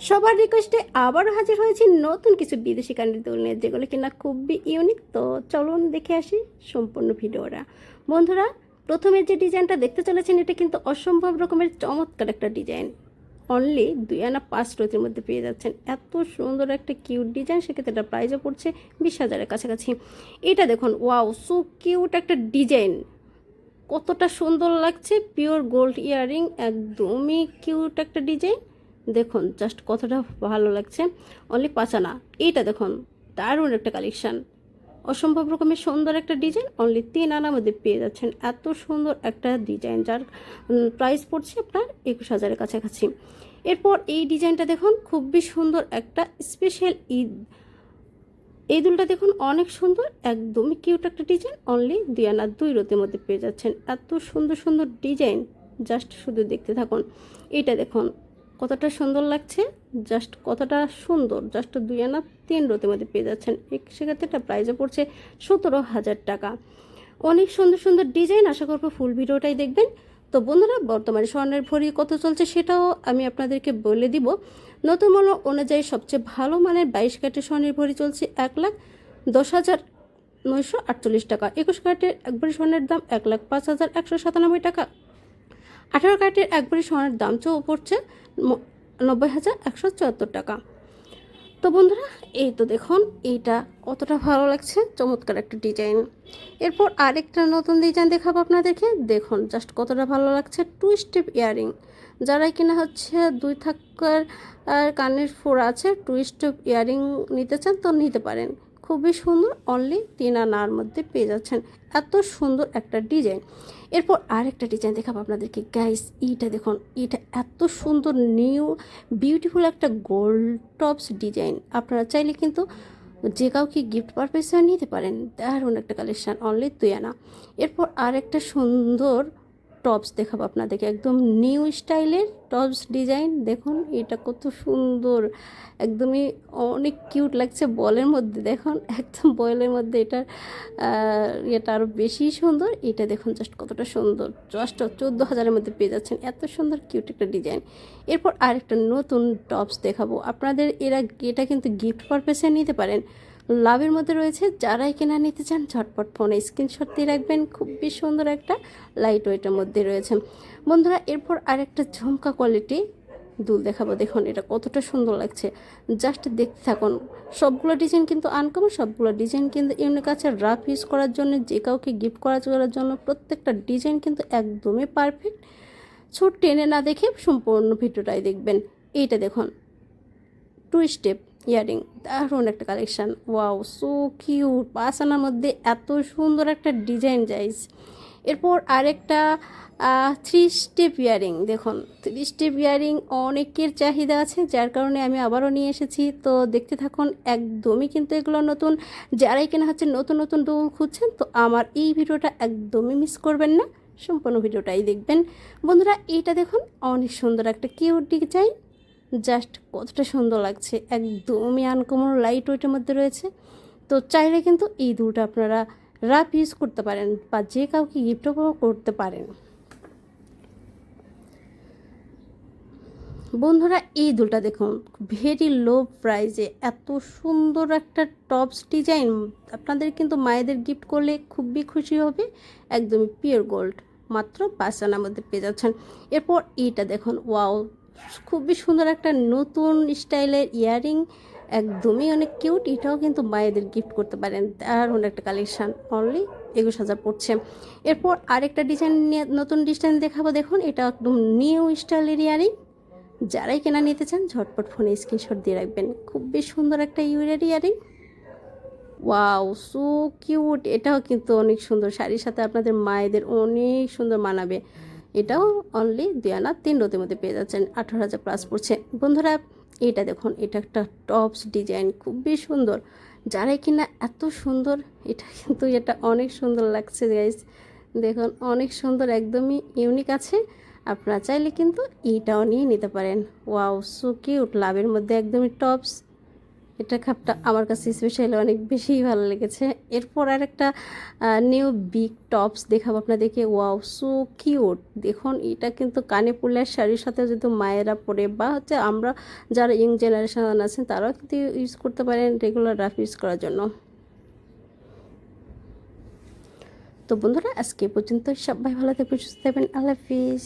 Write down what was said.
সবার রিকোয়েস্টে আবারও হাজির হয়েছি নতুন কিছু বিদেশি কান্ডি দুল নিয়ে যেগুলো কিনা খুবই ইউনিক তো চলুন দেখে আসি সম্পূর্ণ ভিডিওরা বন্ধুরা, প্রথমে যে ডিজাইনটা দেখতে চলেছেন, এটা কিন্তু অসম্ভব রকমের চমৎকার একটা ডিজাইন অনলি দুই আনা পাঁচ রতির মধ্যে পেয়ে যাচ্ছেন। এত সুন্দর একটা কিউট ডিজাইন সেক্ষেত্রে এটা প্রাইজও পড়ছে বিশ হাজারের কাছাকাছি। এটা দেখুন ওয়াও সো কিউট একটা ডিজাইন কতটা সুন্দর লাগছে পিওর গোল্ড ইয়াররিং একদমই কিউট একটা ডিজাইন দেখুন জাস্ট কতটা ভালো লাগছে। অনলি পাচানা এইটা দেখুন, দারুণ একটা কালেকশান অসম্ভব রকমের সুন্দর একটা ডিজাইন অনলি তিন আনার মধ্যে পেয়ে যাচ্ছেন। এত সুন্দর একটা ডিজাইন যার প্রাইস পড়ছে আপনার একুশ হাজারের কাছাকাছি। এরপর এই ডিজাইনটা দেখুন, খুবই সুন্দর একটা স্পেশাল ঈদ। এই দুলটা দেখুন, অনেক সুন্দর, একদমই কিউট একটা ডিজাইন অনলি দুই আনা দুই রোতের মধ্যে পেয়ে যাচ্ছেন। এত সুন্দর সুন্দর ডিজাইন জাস্ট শুধু দেখতে থাকুন। এটা দেখুন কতটা সুন্দর লাগছে? জাস্ট কতটা সুন্দর? জাস্ট দুই আনা তিন রোতের মধ্যে পেয়ে যাচ্ছেন। সেক্ষেত্রে একটা প্রাইজও পড়ছে সতেরো হাজার টাকা। অনেক সুন্দর সুন্দর ডিজাইন আশা করব ফুল ভিডিওটাই দেখবেন। তো বন্ধুরা, বর্তমানে স্বর্ণের ভরি কত চলছে সেটাও আমি আপনাদেরকে বলে দিব। নতুন মূল্য অনুযায়ী সবচেয়ে ভালো মানের বাইশ ক্যারেটের স্বর্ণের ভরি চলছে এক লাখ দশ হাজার নয়শো আটচল্লিশ টাকা। একুশ ক্যারেটের এক ভরি স্বর্ণের দাম এক লাখ পাঁচ হাজার একশো সাতানব্বই টাকা। আঠারো ক্যারেটের এক ভরি স্বর্ণের দাম চো পড়ছে নব্বই হাজার একশো চুয়াত্তর টাকা। তো বন্ধুরা, এই তো দেখুন, এইটা অতটা ভালো লাগছে, চমৎকার একটা ডিজাইন। এরপর আরেকটা নতুন ডিজাইন দেখাবো আপনাদেরকে। দেখুন, জাস্ট কতটা ভালো লাগছে টু স্টেপ ইয়ারিং। যারাই কিনা হচ্ছে দুই থাকার কানের ফোর আছে টু স্টেপ ইয়ারিং নিতে চান, তো নিতে পারেন। খুবই সুন্দর অনলি তিন আনার মধ্যে পেয়ে যাচ্ছেন। এত সুন্দর একটা ডিজাইন। এরপর আরেকটা ডিজাইন দেখাবো আপনাদেরকে। গাইস এইটা দেখুন এটা এত সুন্দর নিউ বিউটিফুল একটা গোল্ড টপস ডিজাইন। আপনারা চাইলে কিন্তু যে কাউকে গিফট পারপাসে নিতে পারেন। দারুণ একটা কালেকশান অনলি তুই আনা। এরপর আরেকটা সুন্দর টপস দেখাবো আপনাদেরকে। একদম নিউ স্টাইলের টপস ডিজাইন দেখুন এটা কত সুন্দর। একদমই অনেক কিউট লাগছে বলের মধ্যে। দেখুন একদম বয়েলের মধ্যে আহ, এটা আরও বেশি সুন্দর। এটা দেখুন জাস্ট কতটা সুন্দর। জাস্ট চোদ্দ হাজারের মধ্যে পেয়ে যাচ্ছেন। এত সুন্দর কিউট একটা ডিজাইন এরপর আরেকটা নতুন টপস দেখাবো। আপনাদের এরা এটা কিন্তু গিফট পারপাসে নিতে পারেন। লাভের মধ্যে রয়েছে। যারাই কেনা নিতে চান, ঝটপট ফোনে স্ক্রিনশট দিয়ে রাখবেন। খুবই সুন্দর একটা লাইট ওয়েটের মধ্যে রয়েছে। বন্ধুরা, এরপর আরেকটা ঝুমকা কোয়ালিটি দুল দেখাবো। দেখুন, এটা কতটা সুন্দর লাগছে। জাস্ট দেখতে থাকুন। সবগুলো ডিজাইন কিন্তু আনকমন সবগুলো ডিজাইন কিন্তু ইউনিক আছে। রাফ ইউজ করার জন্য, যে কাউকে গিফট করা করার জন্য প্রত্যেকটা ডিজাইন কিন্তু একদমই পারফেক্ট ছোট টেনে না দেখে সম্পূর্ণ ভিডিওটাই দেখবেন। এইটা দেখুন। টু স্টেপ ইয়ারিং, দারুণ একটা কালেকশান ওয়াও সো কিউট পাঁচ আনার মধ্যে এত সুন্দর একটা ডিজাইন যাইস এরপর আরেকটা থ্রি স্টেপ ইয়ারিং, দেখুন। থ্রি স্টেপ ইয়ারিং অনেকের চাহিদা আছে, যার কারণে আমি আবারও নিয়ে এসেছি। তো দেখতে থাকুন, একদমই কিন্তু এগুলো নতুন। যারাই কেনা হচ্ছে নতুন নতুন ডোল খুঁজছেন, তো আমার এই ভিডিওটা একদমই মিস করবেন না। সম্পূর্ণ ভিডিওটাই দেখবেন। বন্ধুরা, এইটা দেখুন, অনেক সুন্দর একটা কিউট ডিজাইন জাস্ট কতটা সুন্দর লাগছে। একদমই আনকমন লাইট ওয়েটের মধ্যে রয়েছে। তো চাইলে কিন্তু এই দুটো আপনারা রাফ ইউজ করতে পারেন বা যে কাউকে গিফটও করতে পারেন। বন্ধুরা, এই দুলটা দেখুন ভেরি লো প্রাইজে এত সুন্দর একটা টপস ডিজাইন আপনাদের কিন্তু মায়েদের গিফট করলে খুবই খুশি হবে। একদমই পিওর গোল্ড মাত্র পাঁচ আনার মধ্যে পেয়ে যাচ্ছেন। এরপর এইটা দেখুন ওয়াও খুবই সুন্দর একটা নতুন স্টাইলের ইয়ারিং, একদমই অনেক কিউট। এটাও কিন্তু মায়েদের গিফট করতে পারেন। আর দারুণ একটা কালেকশান অনলি একুশ হাজার পড়ছে। এরপর আরেকটা ডিজাইন নিয়ে নতুন ডিজাইন দেখাবো। দেখুন, এটা একদম নিউ স্টাইলের ইয়ারিং। যারাই কেনা নিতে চান, ঝটপট ফোনে স্ক্রিনশট দিয়ে রাখবেন। খুবই সুন্দর একটা ইউরের ইয়ারিং। ওয়াও সো কিউট এটাও কিন্তু অনেক সুন্দর। শাড়ির সাথে আপনাদের মায়েদের অনেক সুন্দর মানাবে। এটাও অনলি দুই আনা তিন রোতের মধ্যে পেয়ে যাচ্ছেন, আঠারো হাজার প্লাস পড়ছে। বন্ধুরা এটা দেখুন, এটা একটা টপস ডিজাইন খুবই সুন্দর। যারাই কিনা এত সুন্দর, এটা কিন্তু এটা অনেক সুন্দর লাগছে গাইজ দেখুন, অনেক সুন্দর, একদমই ইউনিক আছে। আপনারা চাইলে কিন্তু এইটাও নিয়ে নিতে পারেন। ওয়াও সো কিউট লাভের মধ্যে একদমই টপস এটা খাপটা আমার কাছে স্পেশালি অনেক বেশিই ভালো লেগেছে। এরপর আর একটা নিউ বিগ টপস দেখাবো আপনাদেরকে। ওয়াও সো কিউট দেখুন, এটা কিন্তু কানে পড়লে শাড়ির সাথে যদি মায়েরা পরে বা হচ্ছে আমরা যারা ইয়ং জেনারেশন আছেন, তারাও কিন্তু ইউজ করতে পারেন রেগুলার রাফ ইউজ করার জন্য। তো বন্ধুরা, আজকে পর্যন্ত সবাই ভালো থাকবেন, সুস্থ থাকবেন। আল্লাহ হাফিজ।